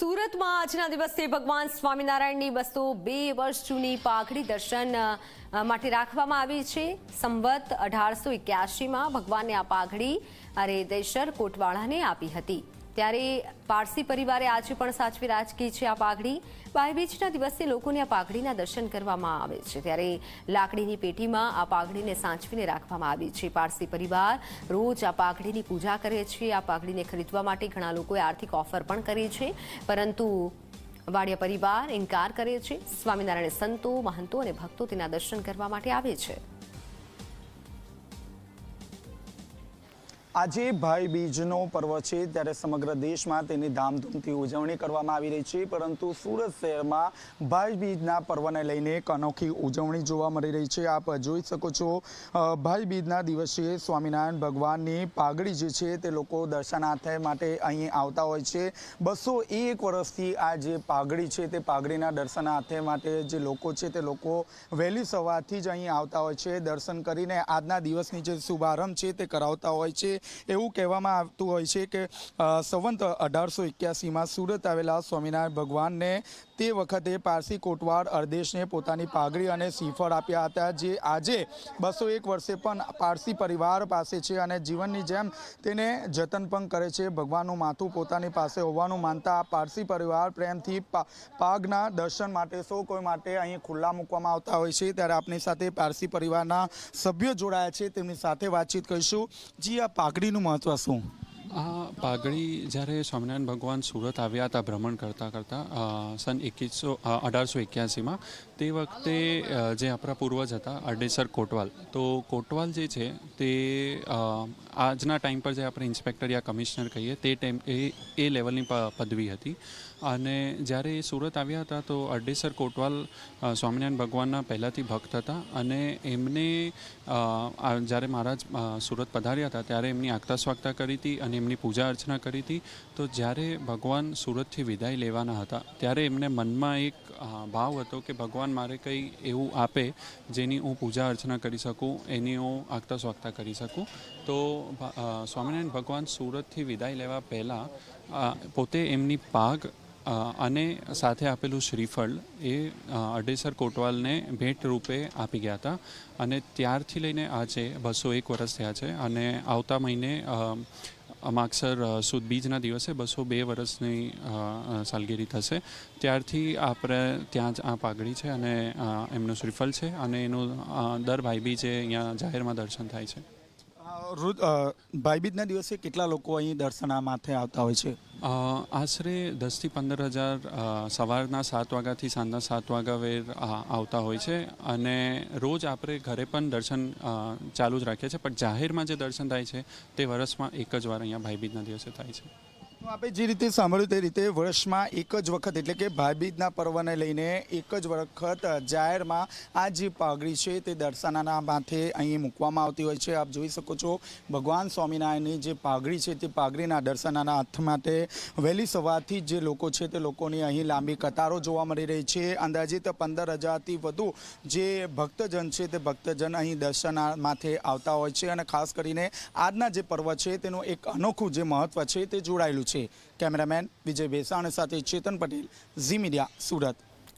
સુરતમાં આજના દિવસે ભગવાન સ્વામિનારાયણની બસો બે વર્ષ જૂની પાઘડી દર્શન માટે રાખવામાં આવી છે. સંવત અઢારસો એક્યાસીમાં ભગવાનને આ પાઘડી અરે દેશર કોટવાળાને આપી હતી. ત્યારે પારસી પરિવારે આજે પણ સાચવી રાખી છે આ પાઘડી. ભાઈબીજના દિવસે લોકોને આ પાઘડીના દર્શન કરવામાં આવે છે. ત્યારે લાકડીની પેટીમાં આ પાઘડીને સાચવીને રાખવામાં આવી છે. પારસી પરિવાર રોજ આ પાઘડીની પૂજા કરે છે. આ પાઘડીને ખરીદવા માટે ઘણા લોકોએ આર્થિક ઓફર પણ કરી છે. પરંતુ વાડિયા પરિવાર ઇનકાર કરે છે. સ્વામિનારાયણ સંતો, મહંતો અને ભક્તો તેના દર્શન કરવા માટે આવે છે. આજે ભાઈ બીજનો પર્વ છે, ત્યારે સમગ્ર દેશમાં તેની ધામધૂમથી ઉજવણી કરવામાં આવી રહી છે, પરંતુ સુરત શહેરમાં ભાઈ બીજના પર્વને લઈને એક અનોખી ઉજવણી જોવા મળી રહી છે. આપ જોઈ શકો છો ભાઈ બીજના દિવસે સ્વામિનારાયણ ભગવાનની પાઘડી જે છે, તે લોકો દર્શનાર્થે માટે અહીં આવતા હોય છે. બસો એક વર્ષથી આ જે પાઘડી છે, તે પાઘડીના દર્શનાર્થે માટે જે લોકો છે, તે લોકો વહેલી સવારથી જ અહીં આવતા હોય છે. દર્શન કરીને આજના દિવસની જે શુભારંભ છે, તે કરાવતા હોય છે. એવું કહેવામાં આવતું હોય છે કે સંવંત અઢારસો એક્યાસીમાં સુરત આવેલા સ્વામિનારાયણ ભગવાનને તે વખતે પારસી કોટવાડ અર્દેશને પોતાની પાઘડી અને શ્રીફળ આપ્યા હતા, જે આજે બસો એક વર્ષે પણ પારસી પરિવાર પાસે છે અને જીવનની જેમ તેને જતન પણ કરે છે. ભગવાનનું માથું પોતાની પાસે હોવાનું માનતા પારસી પરિવાર પ્રેમથી પાગના દર્શન માટે, સૌ કોઈ માટે અહીં ખુલ્લા મૂકવામાં આવતા હોય છે. ત્યારે આપણી સાથે પારસી પરિવારના સભ્યો જોડાયા છે. તેમની સાથે વાતચીત કરીશું. જી આ પાઘડીનું મહત્વ શું આ પાઘડી જ્યારે સ્વામિનારાયણ ભગવાન સુરત આવ્યા હતા ભ્રમણ કરતાં કરતાં સન એકવીસો અઢારસો એક્યાસીમાં, તે વખતે જે આપણા પૂર્વજ હતા અરડેસર કોટવાલ, તો કોટવાલ જે છે, તે આજના ટાઈમ પર જે આપણે ઇન્સ્પેક્ટર યા કમિશનર કહીએ, તે ટાઈમ એ એ લેવલની પદવી હતી. અને જ્યારે એ સુરત આવ્યા હતા, તો અરડેસર કોટવાલ સ્વામિનારાયણ ભગવાનના પહેલાંથી ભક્ત હતા અને એમને જ્યારે મહારાજ સુરત પધાર્યા હતા, ત્યારે એમની આગતા સ્વાગતા કરી હતી અને એમની પૂજા અર્ચના કરી હતી. તો જ્યારે ભગવાન સુરતથી વિદાય લેવાના હતા, ત્યારે એમને મનમાં એક ભાવ હતો કે ભગવાન મારે કંઈ એવું આપે જેની હું પૂજા અર્ચના કરી શકું, એની હું આગતા સ્વાગતા કરી શકું. તો સ્વામિનારાયણ ભગવાન સુરતથી વિદાય લેવા પહેલાં પોતે એમની પાગ અને સાથે આપેલું શ્રીફળ એ અડેસર કોટવાલને ભેટ રૂપે આપી ગયા હતા. અને ત્યારથી લઈને આજે બસો એક વર્ષ થયા છે અને આવતા મહિને માગસર અ, સુદ બીજના દિવસે બસો બે વર્ષની સાલગીરી થશે. ત્યારથી આપણે ત્યાં જ આ પાઘડી છે અને એમનું શ્રીફળ છે અને એનું દર ભાઈબીજે અહીંયા જાહેરમાં દર્શન થાય છે. ભાઈબીજના દિવસે કેટલા લોકો અહીં દર્શના માથે આવતા હોય છે? આશરે દસથી પંદર હજાર સવારના સાત વાગ્યાથી સાંજના સાત વાગ્યા વેર આવતા હોય છે. અને રોજ આપણે ઘરે પણ દર્શન ચાલુ જ રાખીએ છીએ. પણ જાહેરમાં જે દર્શન થાય છે, તે વર્ષમાં એક જ વાર અહીંયા ભાઈબીજના દિવસે થાય છે. આપણે જે રીતે સાંભળ્યું તે રીતે વર્ષમાં એક જ વખત એટલે કે ભાઈબીજના પર્વને લઈને એક જ વખત જાહેરમાં આ જે પાઘડી છે તે દર્શનાના માથે અહીં મૂકવામાં આવતી હોય છે. આપ જોઈ શકો છો ભગવાન સ્વામિનારાયણની જે પાઘડી છે તે પાઘડીના દર્શનાના હાથ માટે વહેલી સવારથી જ લોકો છે તે લોકોની અહીં લાંબી કતારો જોવા મળી રહી છે. અંદાજિત પંદર હજારથી વધુ જે ભક્તજન છે તે ભક્તજન અહીં દર્શન માથે આવતા હોય છે અને ખાસ કરીને આજના જે પર્વ છે તેનું એક અનોખું જે મહત્વ છે તે જોડાયેલું છે. કેમેરામેન વિજય ભેસાણ સાથે ચેતન પટેલ ઝી મીડિયા સુરત.